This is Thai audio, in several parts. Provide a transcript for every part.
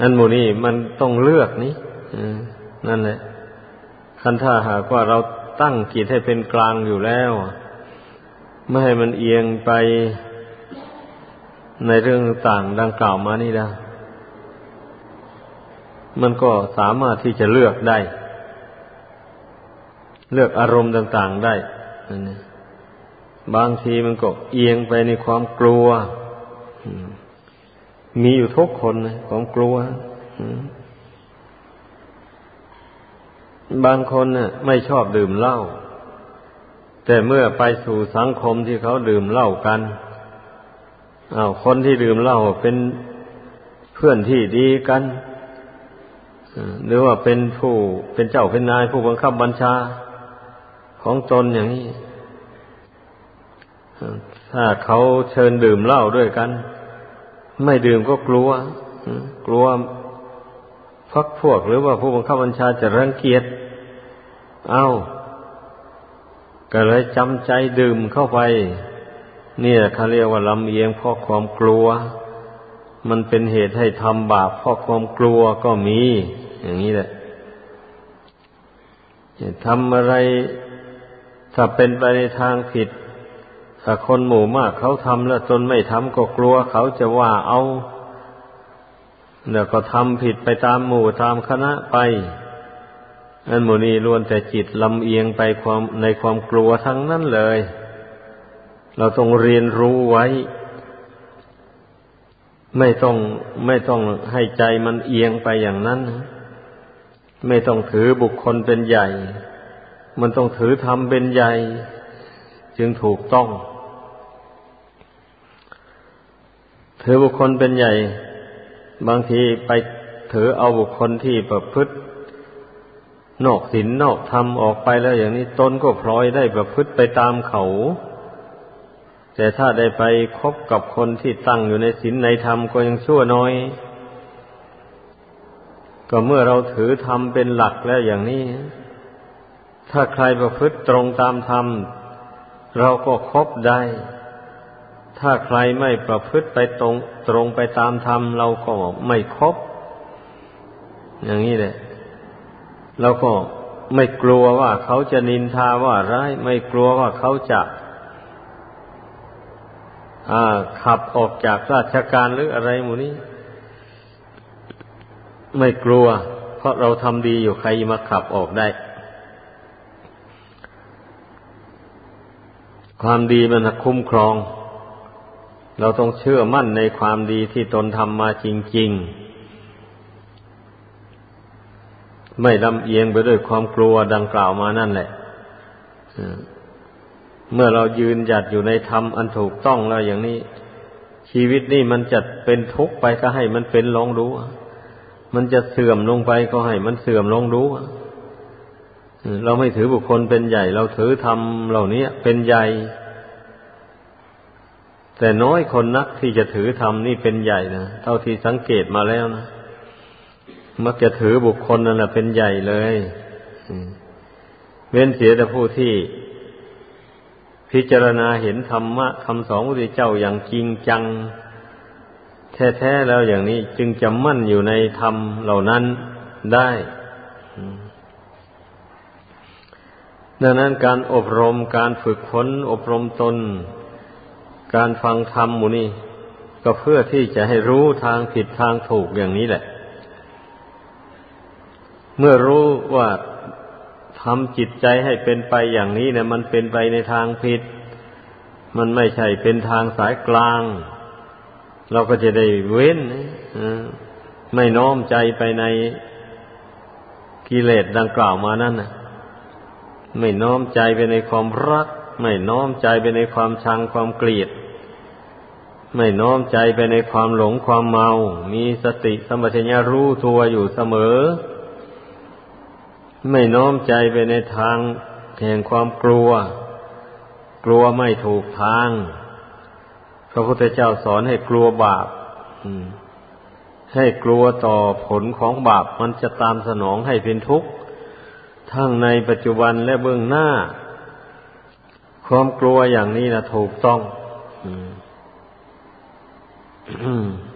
อันโมนี่มันต้องเลือกนี้นั่นแหละคันถ้าหากว่าเราตั้งจิตให้เป็นกลางอยู่แล้ว ไม่ให้มันเอียงไปในเรื่องต่างดังกล่าวมานี่นะมันก็สามารถที่จะเลือกได้ เลือกอารมณ์ต่าง ๆได้บางทีมันก็เอียงไปในความกลัว มีอยู่ทุกคนนะความกลัวบางคนน่ะ ไม่ชอบดื่มเหล้าแต่เมื่อไปสู่สังคมที่เขาดื่มเหล้ากันอา้าวคนที่ดื่มเหล้าเป็นเพื่อนที่ดีกันหรือว่าเป็นผู้เป็นเจ้าเป็นนายผู้บังคับบัญชาของตนอย่างนี้ถ้าเขาเชิญดื่มเหล้าด้วยกัน ไม่ดื่มก็กลัวกลัวพักพวกหรือว่าผู้บังคับบัญชาจะรังเกียจเอา้าก็เลยจำใจดื่มเข้าไปนี่เขาเรียกว่าลำเอียงเพราะความกลัว มันเป็นเหตุให้ทำบาปเพราะความกลัวก็มี อย่างนี้แหละทำอะไรถ้าเป็นไปในทางผิด ถ้าคนหมู่มากเขาทำแล้วตนไม่ทำก็กลัว เขาจะว่าเอาแล้วก็ทำผิดไปตามหมู่ตามคณะไปอันหมู่นี้ล้วนแต่จิตลำเอียงไปความในความกลัวทั้งนั้นเลย เราต้องเรียนรู้ไว้ ไม่ต้องไม่ต้องให้ใจมันเอียงไปอย่างนั้น ไม่ต้องถือบุคคลเป็นใหญ่ มันต้องถือธรรมเป็นใหญ่ จึงถูกต้อง ถือบุคคลเป็นใหญ่ บางทีไปถือเอาบุคคลที่ประพฤติ นอกศีลนอกธรรมออกไปแล้วอย่างนี้ตนก็พลอยได้ประพฤติไปตามเขา แต่ถ้าได้ไปคบกับคนที่ตั้งอยู่ในศีลในธรรมก็ยังชั่วน้อย ก็เมื่อเราถือธรรมเป็นหลักแล้วอย่างนี้ ถ้าใครประพฤติตรงตามธรรมเราก็คบได้ ถ้าใครไม่ประพฤติไปตรงตรงไปตามธรรมเราก็ไม่ครบอย่างนี้แหละเราก็ไม่กลัวว่าเขาจะนินทาว่าร้าย ไม่กลัวว่าเขาจะขับออกจากราชการหรืออะไรหมูนี้ ไม่กลัว เพราะเราทำดีอยู่ใครมาขับออกได้ ความดีมันคุ้มครอง เราต้องเชื่อมั่นในความดีที่ตนทำมาจริง ๆ ไม่ลำเอียงไปด้วยความกลัวดังกล่าวมานั่นแหละเมื่อเรายืนหยัดอยู่ในธรรมอันถูกต้องแล้วอย่างนี้ ชีวิตนี่มันจะเป็นทุกข์ไปก็ให้มันเป็นลองรู้มันจะเสื่อมลงไปก็ให้มันเสื่อมลงรู้เราไม่ถือบุคคลเป็นใหญ่ เราถือธรรมเหล่านี้เป็นใหญ่ แต่น้อยคนนักที่จะถือธรรมนี่เป็นใหญ่นะเท่าที่สังเกตมาแล้วนะมักจะถือบุคคลนั่นแหละเป็นใหญ่เลยเว้นเสียแต่ผู้ที่ พิจารณาเห็นธรรมะคำสอนพระเจ้าอย่างจริงจัง แท้ๆแล้วอย่างนี้ จึงจะมั่นอยู่ในธรรมเหล่านั้นได้ดังนั้นการอบรมการฝึกฝนอบรมตน การฟังธรรมมูนี่ก็เพื่อที่จะให้รู้ทางผิดทางถูกอย่างนี้แหละ เมื่อรู้ว่าทำจิตใจให้เป็นไปอย่างนี้เนี่ยมันเป็นไปในทางผิด มันไม่ใช่เป็นทางสายกลาง เราก็จะได้เว้นไม่น้อมใจไปในกิเลสดังกล่าวมานั่นนะไม่น้อมใจไปในความรัก ไม่น้อมใจไปในความชังความเกลียด ไม่น้อมใจไปในความหลงความเมา มีสติสมัชัญญารู้ตัวอยู่เสมอ ไม่น้อมใจไปในทางแห่งความกลัว กลัวไม่ถูกทาง พระพุทธเจ้าสอนให้กลัวบาปให้กลัวต่อผลของบาปมันจะตามสนองให้เป็นทุกข์ ทั้งในปัจจุบันและเบื้องหน้า ความกลัวอย่างนี้นะถูกต้อง อืม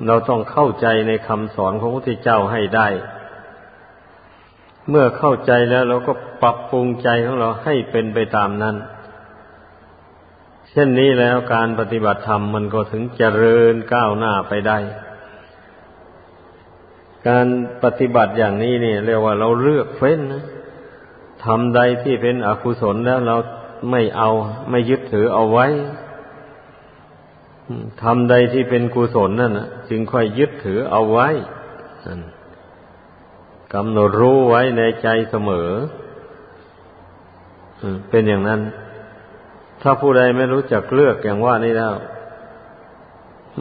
เราต้องเข้าใจในคำสอนของพระพุทธเจ้าให้ได้ เมื่อเข้าใจแล้วเราก็ปรับปรุงใจของเราให้เป็นไปตามนั้น เช่นนี้แล้วการปฏิบัติธรรมมันก็ถึงเจริญก้าวหน้าไปได้ การปฏิบัติอย่างนี้นี่เรียกว่าเราเลือกเฟ้นนะทำใดที่เป็นอกุศลแล้วเราไม่เอาไม่ยึดถือเอาไว้ ทำใดที่เป็นกุศลนั่นนะจึงค่อยยึดถือเอาไว้กำหนดรู้ไว้ในใจเสมอเป็นอย่างนั้น ถ้าผู้ใดไม่รู้จักเลือกอย่างว่านี้แล้ว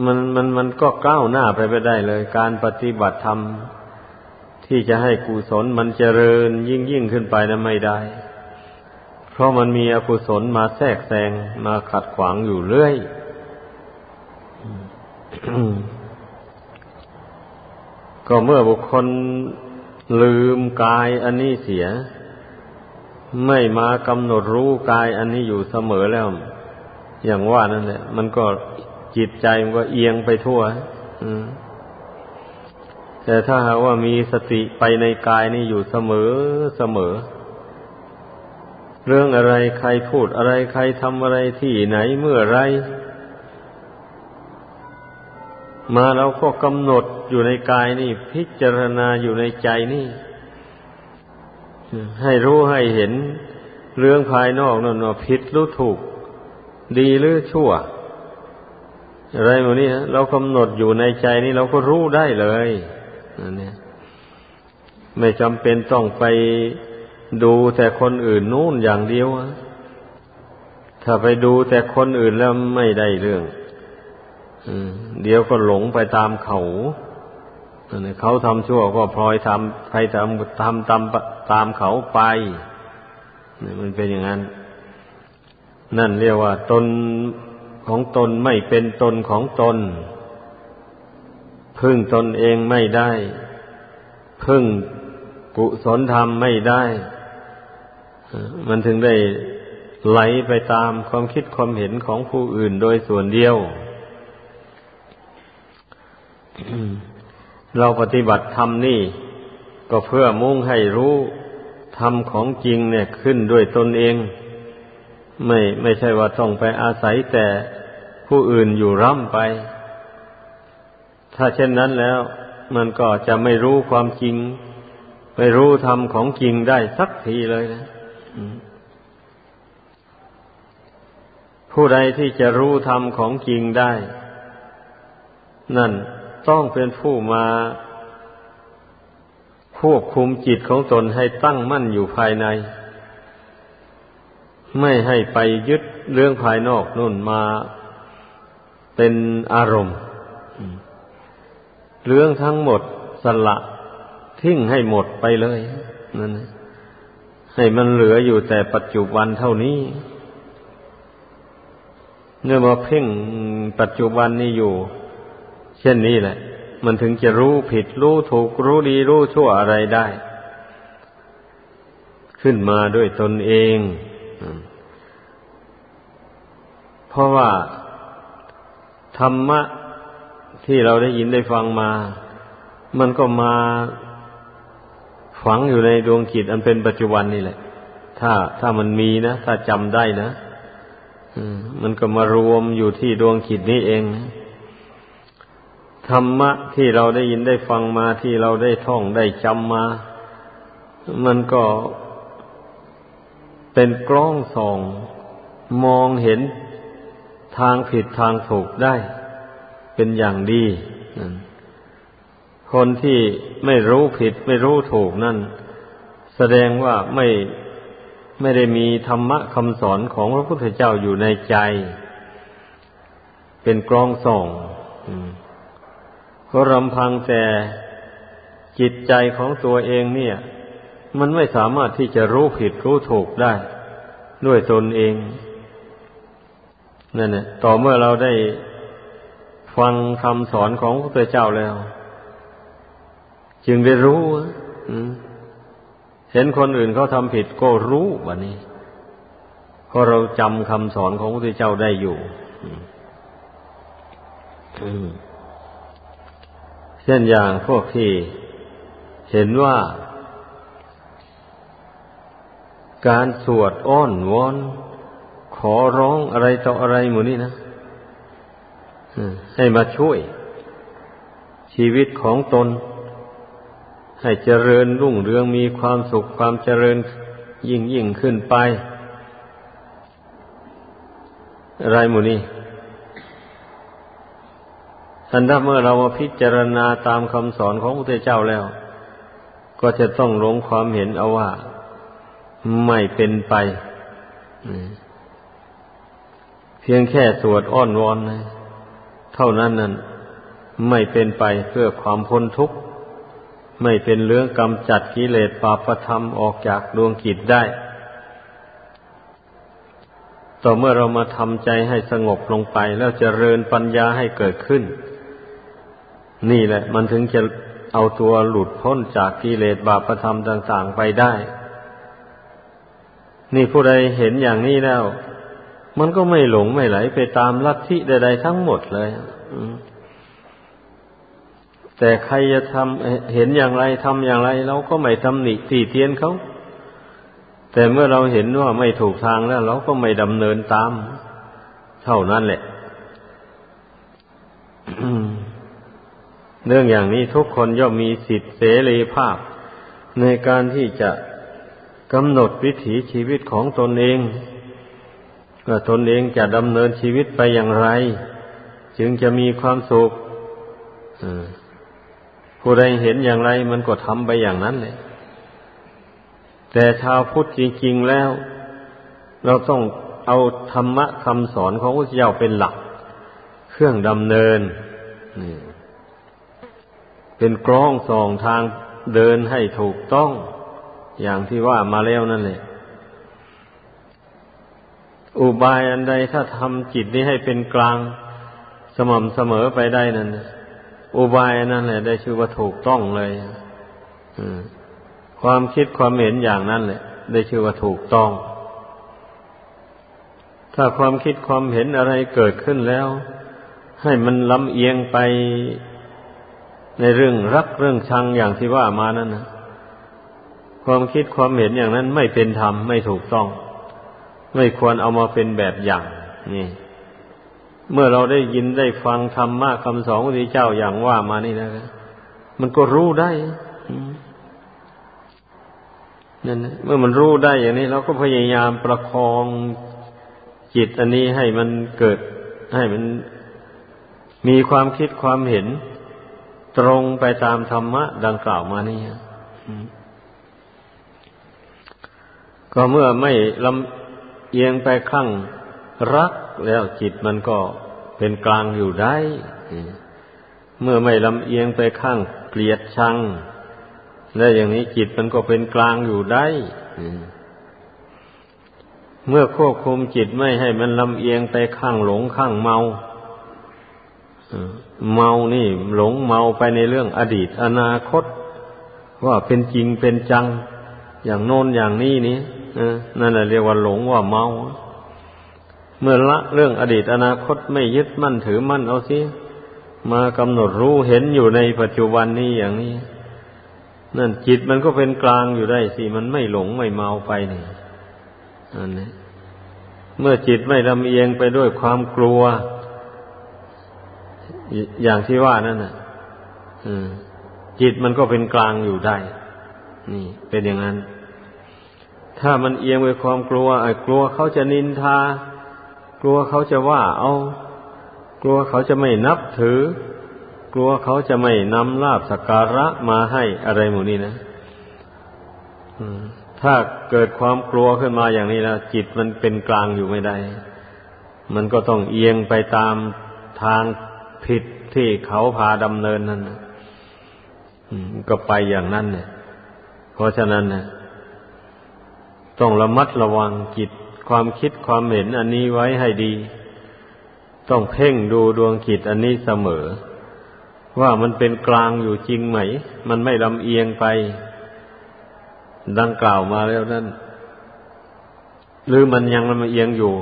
มันมันมันก็ก้าวหน้าไปไม่ได้เลย การปฏิบัติธรรมที่จะให้กุศลมันเจริญยิ่งยิ่งขึ้นไปนั้นไม่ได้ เพราะมันมีอกุศลมาแทรกแซงมาขัดขวางอยู่เรื่อย ก็เมื่อบุคคลลืมกายอันนี้เสีย ไม่มากำหนดรู้กายอันนี้อยู่เสมอแล้ว อย่างว่านั่นแหละ มันก็จิตใจมันก็เอียงไปทั่วแต่ถ้าหากว่ามีสติไปในกายนี่อยู่เสมอเสมอ เรื่องอะไรใครพูดอะไรใครทำอะไรที่ไหนเมื่อไร มาเราก็กำหนดอยู่ในกายนี่ พิจารณาอยู่ในใจนี่ ให้รู้ให้เห็นเรื่องภายนอกนั่นว่าผิดหรือถูก ดีหรือชั่ว อะไรแบบนี้เรากำหนดอยู่ในใจนี่เราก็รู้ได้เลยนั่นเนี่ยไม่จำเป็นต้องไปดูแต่คนอื่นนู่นอย่างเดียวถ้าไปดูแต่คนอื่นแล้วไม่ได้เรื่อง เดี๋ยวก็หลงไปตามเขาเขาทำชั่วก็พลอยทำใครทำทำตามตามเขาไปนี่มันเป็นอย่างนั้น นั่นเรียกว่า ตนของตนไม่เป็นตนของตน พึ่งตนเองไม่ได้ พึ่งกุศลธรรมไม่ได้มันถึงได้ไหลไปตามความคิดความเห็นของผู้อื่นโดยส่วนเดียว เราปฏิบัติธรรมนี่ ก็เพื่อมุ่งให้รู้ธรรมของจริงเนี่ยขึ้นด้วยตนเอง ไม่ไม่ใช่ว่าต้องไปอาศัยแต่ผู้อื่นอยู่ร่ำไป ถ้าเช่นนั้นแล้ว มันก็จะไม่รู้ความจริง ไม่รู้ธรรมของจริงได้สักทีเลยนะผู้ใดที่จะรู้ธรรมของจริงได้ นั่น ต้องเป็นผู้มาควบคุมจิตของตนให้ตั้งมั่นอยู่ภายใน ไม่ให้ไปยึดเรื่องภายนอกนู่นมาเป็นอารมณ์ เรื่องทั้งหมดสละทิ้งให้หมดไปเลยนั่นให้มันเหลืออยู่แต่ปัจจุบันเท่านี้เนื่อมาเพ่งปัจจุบันนี้อยู่ เช่นนี้แหละ มันถึงจะรู้ผิดรู้ถูกรู้ดีรู้ชั่วอะไรได้ ขึ้นมาด้วยตนเอง เพราะว่า ธรรมะที่เราได้ยินได้ฟังมา มันก็มาฝังอยู่ในดวงจิตอันเป็นปัจจุบันนี่แหละ ถ้าถ้ามันมีนะ ถ้าจำได้นะมันก็มารวมอยู่ที่ดวงจิตนี้เองนะ ธรรมะที่เราได้ยินได้ฟังมาที่เราได้ท่องได้จำมา มันก็เป็นกล้องส่อง มองเห็นทางผิดทางถูกได้ เป็นอย่างดี คนที่ไม่รู้ผิดไม่รู้ถูกนั่น แสดงว่าไม่ไม่ได้มีธรรมะคำสอนของพระพุทธเจ้าอยู่ในใจ เป็นกล้องส่อง ก็รำพังแต่จิตใจของตัวเองเนี่ย มันไม่สามารถที่จะรู้ผิดรู้ถูกได้ ด้วยตนเองนั่นแหละต่อเมื่อเราได้ฟังคำสอนของพระพุทธเจ้าแล้ว จึงได้รู้เห็นคนอื่นเขาทำผิดก็รู้วันนี้เพราะเราจำคำสอนของพระพุทธเจ้าได้อยู่อืม เช่นอย่างพวกที่เห็นว่า การสวดอ้อนวอนขอร้องอะไรต่ออะไรหมู่นี้นะให้มาช่วย ชีวิตของตน ให้เจริญรุ่งเรืองมีความสุขความเจริญยิ่งยิ่งขึ้นไป อะไรหมู่นี้ อันถ้าเมื่อเรามาพิจารณาตามคำสอนของพระพุทธเจ้าแล้ว ก็จะต้องลงความเห็นเอาว่า ไม่เป็นไป เพียงแค่สวดอ้อนวอนเท่านั้นนั้นไม่เป็นไปเพื่อความพ้นทุกข์ ไม่เป็นเรื่องกำจัดกิเลสปาปธรรมออกจากดวงกิจได้ ต่อเมื่อเรามาทำใจให้สงบลงไปแล้วจเจริญปัญญาให้เกิดขึ้น นี่แหละ มันถึงจะเอาตัวหลุดพ้นจากกิเลสบาปธรรมต่าง ๆ ไปได้ นี่ผู้ใดเห็นอย่างนี้แล้ว มันก็ไม่หลงไม่ไหลไปตามลัทธิใดๆทั้งหมดเลยแต่ใครจะทำเห็นอย่างไรทำอย่างไรเราก็ไม่ทำหนิตีเตียนเขาแต่เมื่อเราเห็นว่าไม่ถูกทางแล้ว เราก็ไม่ดำเนินตาม เท่านั้นแหละ เรื่องอย่างนี้ทุกคนย่อมมีสิทธิเสรีภาพ ในการที่จะกำหนดวิถีชีวิตของตนเองว่าตนเองจะดำเนินชีวิตไปอย่างไร จึงจะมีความสุขผู้ใดเห็นอย่างไรมันก็ทำไปอย่างนั้นเลยแต่ชาวพุทธจริงๆแล้ว เราต้องเอาธรรมะคำสอนของพระเจ้าเป็นหลัก เครื่องดำเนินนี่ เป็นกล้องส่องทางเดินให้ถูกต้อง อย่างที่ว่ามาแล้วนั่นแหละอุบายอันใดถ้าทำจิตนี้ให้เป็นกลางสม่ำเสมอไปได้นั่นอุบายนั่นแหละ ได้ชื่อว่าถูกต้องเลยความคิดความเห็นอย่างนั้นแหละ ได้ชื่อว่าถูกต้อง ถ้าความคิดความเห็นอะไรเกิดขึ้นแล้ว ให้มันลำเอียงไป ในเรื่องรักเรื่องชังอย่างที่ว่ามานั้นนะความคิดความเห็นอย่างนั้นไม่เป็นธรรมไม่ถูกต้อง ไม่ควรเอามาเป็นแบบอย่าง นี่ เมื่อเราได้ยินได้ฟังธรรมะคำสอนของพระเจ้าอย่างว่ามานี่นะมันก็รู้ได้นั่นเมื่อมันรู้ได้อย่างนี้ เราก็พยายามประคองจิตอันนี้ให้มันเกิด ให้มันมีความคิดความเห็น ตรงไปตามธรรมะดังกล่าวมานี่ก็เมื่อไม่ลำเอียงไปข้างรักแล้วจิตมันก็เป็นกลางอยู่ได้ เมื่อไม่ลำเอียงไปข้างเกลียดชัง แล้วอย่างนี้จิตมันก็เป็นกลางอยู่ได้ เมื่อควบคุมจิตไม่ให้มันลำเอียงไปข้างหลงข้างเมา เมานี่หลงเมาไปในเรื่องอดีตอนาคต ว่าเป็นจริงเป็นจัง อย่างโน้นอย่างนี้นี่นั่นแหละเรียกว่าหลงว่าเมา เมื่อละเรื่องอดีตอนาคตไม่ยึดมั่นถือมั่นเอาสิมากำหนดรู้เห็นอยู่ในปัจจุบันนี้อย่างนี้ นั่นจิตมันก็เป็นกลางอยู่ได้สิมันไม่หลงไม่เมาไปนี่อันนี้เมื่อจิตไม่ลำเอียงไปด้วยความกลัว อย่างที่ว่านั่นน่ะจิตมันก็เป็นกลางอยู่ได้ นี่ เป็นอย่างนั้น ถ้ามันเอียงไปความกลัวไอ้กลัวเขาจะนินทา กลัวเขาจะว่า เอา กลัวเขาจะไม่นับถือ กลัวเขาจะไม่นำลาบสักการะมาให้อะไรหมู่นี้นะถ้าเกิดความกลัวขึ้นมาอย่างนี้แล้วจิตมันเป็นกลางอยู่ไม่ได้ มันก็ต้องเอียงไปตามทาง ผิดที่เขาพาดำเนินนั่นก็ไปอย่างนั้นเนี่ย เพราะฉะนั้นเนี่ยต้องระมัดระวังจิตความคิดความเห็นอันนี้ไว้ให้ดี ต้องเพ่งดูดวงจิตอันนี้เสมอ ว่ามันเป็นกลางอยู่จริงไหม มันไม่ลำเอียงไป ดังกล่าวมาแล้วนั่นหรือมันยังลำเอียงอยู่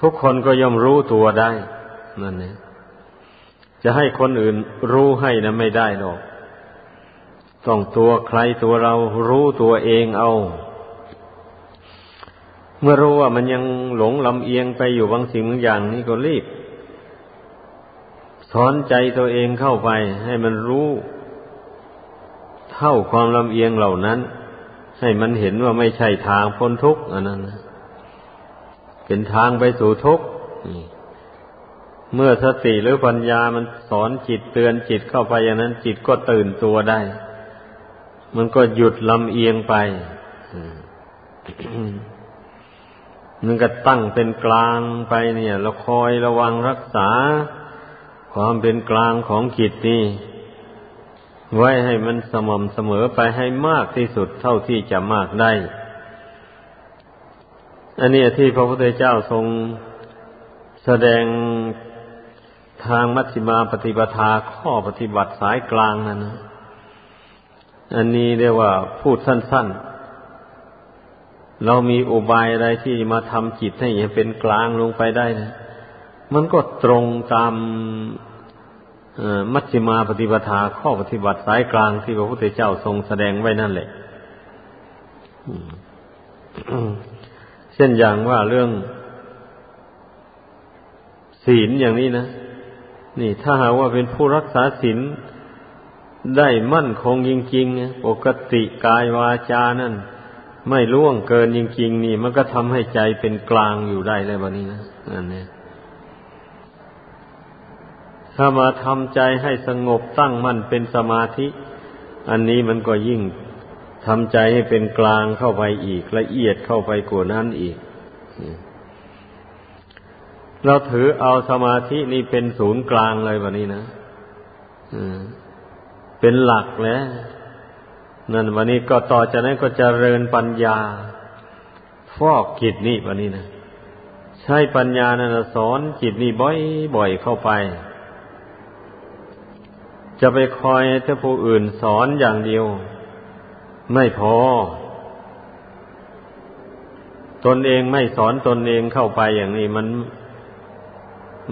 ทุกคนก็ย่อมรู้ตัวได้นั่นเนี่ย จะให้คนอื่นรู้ให้นะไม่ได้หรอก ต้องตัวใครตัวเรารู้ตัวเองเอา เมื่อรู้ว่ามันยังหลงลำเอียงไปอยู่บางสิ่งบางอย่างนี่ก็รีบสอนใจตัวเองเข้าไป ให้มันรู้ เท่าความลำเอียงเหล่านั้น ให้มันเห็นว่าไม่ใช่ทางพ้นทุกข์อันนั้นเป็นทางไปสู่ทุกข์ เมื่อสติหรือปัญญามันสอนจิตเตือนจิตเข้าไปอย่างนั้น จิตก็ตื่นตัวได้ มันก็หยุดลำเอียงไปมันก็ตั้งเป็นกลางไปเนี่ย เราคอยระวังรักษา ความเป็นกลางของจิตนี่ไว้ให้มันสม่ำเสมอไปให้มากที่สุดเท่าที่จะมากได้ อันนี้ที่พระพุทธเจ้าทรงแสดง ทางมัชฌิมาปฏิปทาข้อปฏิบัติสายกลางนั่นนะอันนี้เรียกว่าพูดสั้น ๆ เรามีอุบายอะไรที่มาทำจิตให้เป็นกลางลงไปได้นะมันก็ตรงตามมัชฌิมาปฏิปทาข้อปฏิบัติสายกลางที่พระพุทธเจ้าทรงแสดงไว้นั่นแหละเช่นอย่างว่าเรื่องศีลอย่างนี้นะ นี่ถ้าหากว่าเป็นผู้รักษาศีลได้มั่นคงจริงๆปกติกายวาจานั่น ไม่ล่วงเกินจริง ๆ นี่ มันก็ทำให้ใจเป็นกลางอยู่ได้เลยวันนี้นะนั่นเนี่ยถ้ามาทำใจให้สงบตั้งมั่นเป็นสมาธิ อันนี้มันก็ยิ่งทำใจให้เป็นกลางเข้าไปอีกละเอียดเข้าไปกว่านั้นอีก เราถือเอาสมาธินี่เป็นศูนย์กลางเลยวันนี้นะเป็นหลักแล้วนั่นวันนี้ก็ต่อจากนั้นก็จเจริญปัญญา ฟอกจิตนี่วันนี้นะใช้ปัญญานั่นสอนจิตนี่บ่อยๆเข้าไป จะไปคอยให้ผู้อื่นสอนอย่างเดียว ไม่พอ ตนเองไม่สอนตนเองเข้าไปอย่างนี้มัน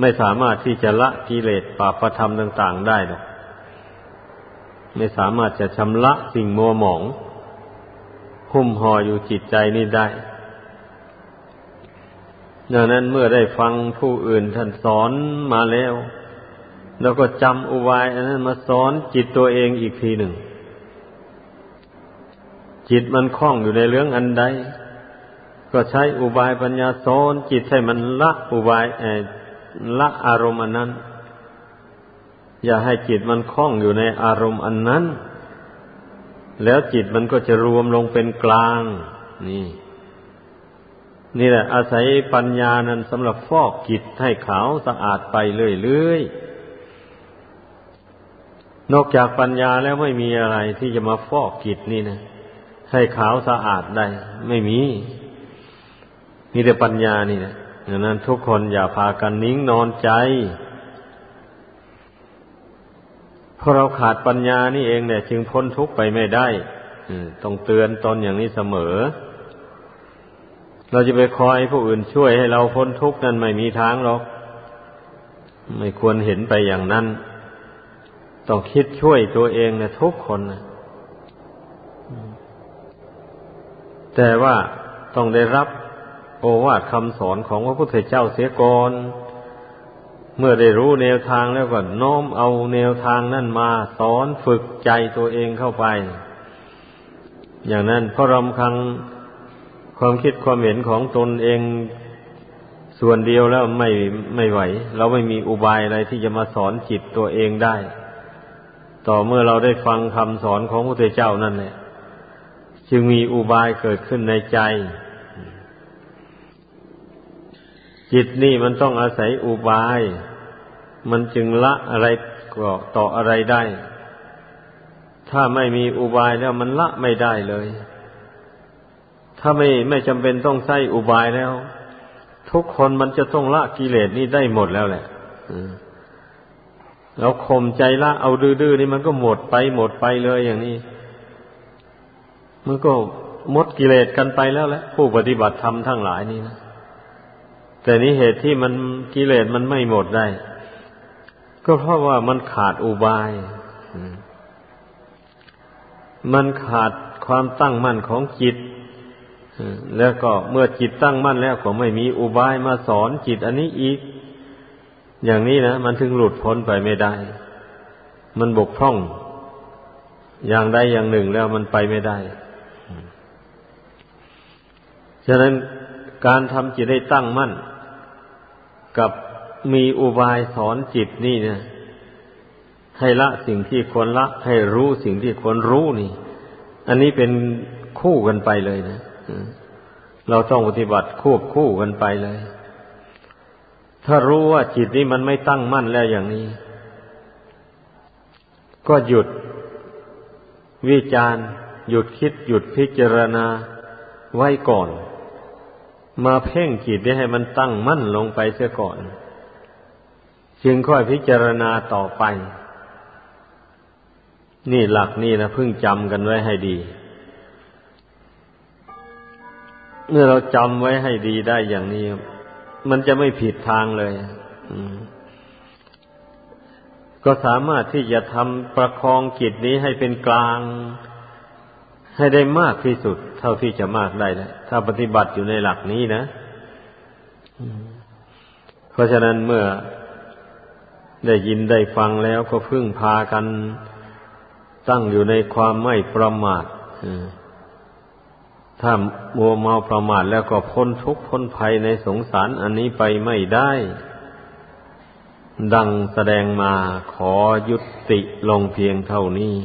ไม่สามารถที่จะละกิเลสปาประธรรมต่าง ๆ ได้หรอกไม่สามารถจะชำระสิ่งมัวหมอง หุ้มห่ออยู่จิตใจนี้ได้ ดังนั้นเมื่อได้ฟังผู้อื่นท่านสอนมาแล้ว แล้วก็จำอุบายอันนั้นมาสอนจิตตัวเองอีกทีหนึ่ง จิตมันคล้องอยู่ในเรื่องอันใด ก็ใช้อุบายปัญญาสอนจิตให้มันละอุบาย ละอารมณ์อันนั้น อย่าให้จิตมันคล้องอยู่ในอารมณ์อันนั้น แล้วจิตมันก็จะรวมลงเป็นกลาง นี่ นี่แหละ อาศัยปัญญานั้นสำหรับฟอกจิตให้ขาวสะอาดไปเรื่อยๆนอกจากปัญญาแล้วไม่มีอะไรที่จะมาฟอกจิตนี่นะให้ขาวสะอาดได้ ไม่มีมีแต่ปัญญานี่นะ ดังนั้นทุกคนอย่าพากันนิ่งนอนใจเพราะเราขาดปัญญานี่เองเนี่ย จึงพ้นทุกข์ไปไม่ได้ต้องเตือนตนอย่างนี้เสมอ เราจะไปคอยผู้อื่นช่วยให้เราพ้นทุกข์นั้นไม่มีทางหรอก ไม่ควรเห็นไปอย่างนั้น ต้องคิดช่วยตัวเองนะทุกคนนะแต่ว่าต้องได้รับ อวาทคำสอนของพระพุทธเจ้าเสียก่อน เมื่อได้รู้แนวทางแล้วก็น้อมเอาแนวทางนั่นมาสอนฝึกใจตัวเองเข้าไป อย่างนั้นเพราะรำคังความคิดความเห็นของตนเองส่วนเดียวแล้วไม่ไม่ไหว เราไม่มีอุบายอะไรที่จะมาสอนจิตตัวเองได้ ต่อเมื่อเราได้ฟังคำสอนของพระพุทธเจ้านั่นแหละจึงมีอุบายเกิดขึ้นในใจ จิตนี่มันต้องอาศัยอุบาย มันจึงละอะไรก็ต่ออะไรได้ ถ้าไม่มีอุบายแล้วมันละไม่ได้เลย ถ้าไม่ไม่จำเป็นต้องใช้อุบายแล้ว ทุกคนมันจะต้องละกิเลสนี่ได้หมดแล้วแหละเราข่มใจละเอาดื้อๆนี่มันก็หมดไปหมดไปเลยอย่างนี้ มันก็หมดกิเลสกันไปแล้วแหละผู้ปฏิบัติธรรมทั้งหลายนี่นะ แต่นี้เหตุที่มันกิเลสมันไม่หมดได้ ก็เพราะว่ามันขาดอุบาย มันขาดความตั้งมั่นของจิตแล้วก็เมื่อจิตตั้งมั่นแล้วก็ไม่มีอุบายมาสอนจิตอันนี้อีก อย่างนี้นะมันถึงหลุดพ้นไปไม่ได้ มันบกพร่อง อย่างใดอย่างหนึ่งแล้วมันไปไม่ได้ฉะนั้นการทำจิตให้ตั้งมั่น กับมีอุบายสอนจิตนี่เนี่ยให้ละสิ่งที่ควรละ ให้รู้สิ่งที่ควรรู้นี่ อันนี้เป็นคู่กันไปเลยนะเราต้องปฏิบัติควบคู่กันไปเลย ถ้ารู้ว่าจิตนี้มันไม่ตั้งมั่นแล้วอย่างนี้ ก็หยุดวิจารหยุดคิดหยุดพิจารณาไว้ก่อน มาเพ่งจิตให้มันตั้งมั่นลงไปเสียก่อน จึงค่อยพิจารณาต่อไป นี่หลักนี่นะเพิ่งจำกันไว้ให้ดี เมื่อเราจำไว้ให้ดีได้อย่างนี้ มันจะไม่ผิดทางเลยก็สามารถที่จะทำประคองจิตนี้ให้เป็นกลาง ให้ได้มากที่สุด เท่าที่จะมากได้แล้วถ้าปฏิบัติอยู่ในหลักนี้นะเพราะฉะนั้นเมื่อได้ยินได้ฟังแล้วก็พึ่งพากันตั้งอยู่ในความไม่ประมาทถ้ามัวเมาประมาทแล้วก็พ้นทุกข์พ้นภัยในสงสารอันนี้ไปไม่ได้ ดังแสดงมาขอยุติลงเพียงเท่านี้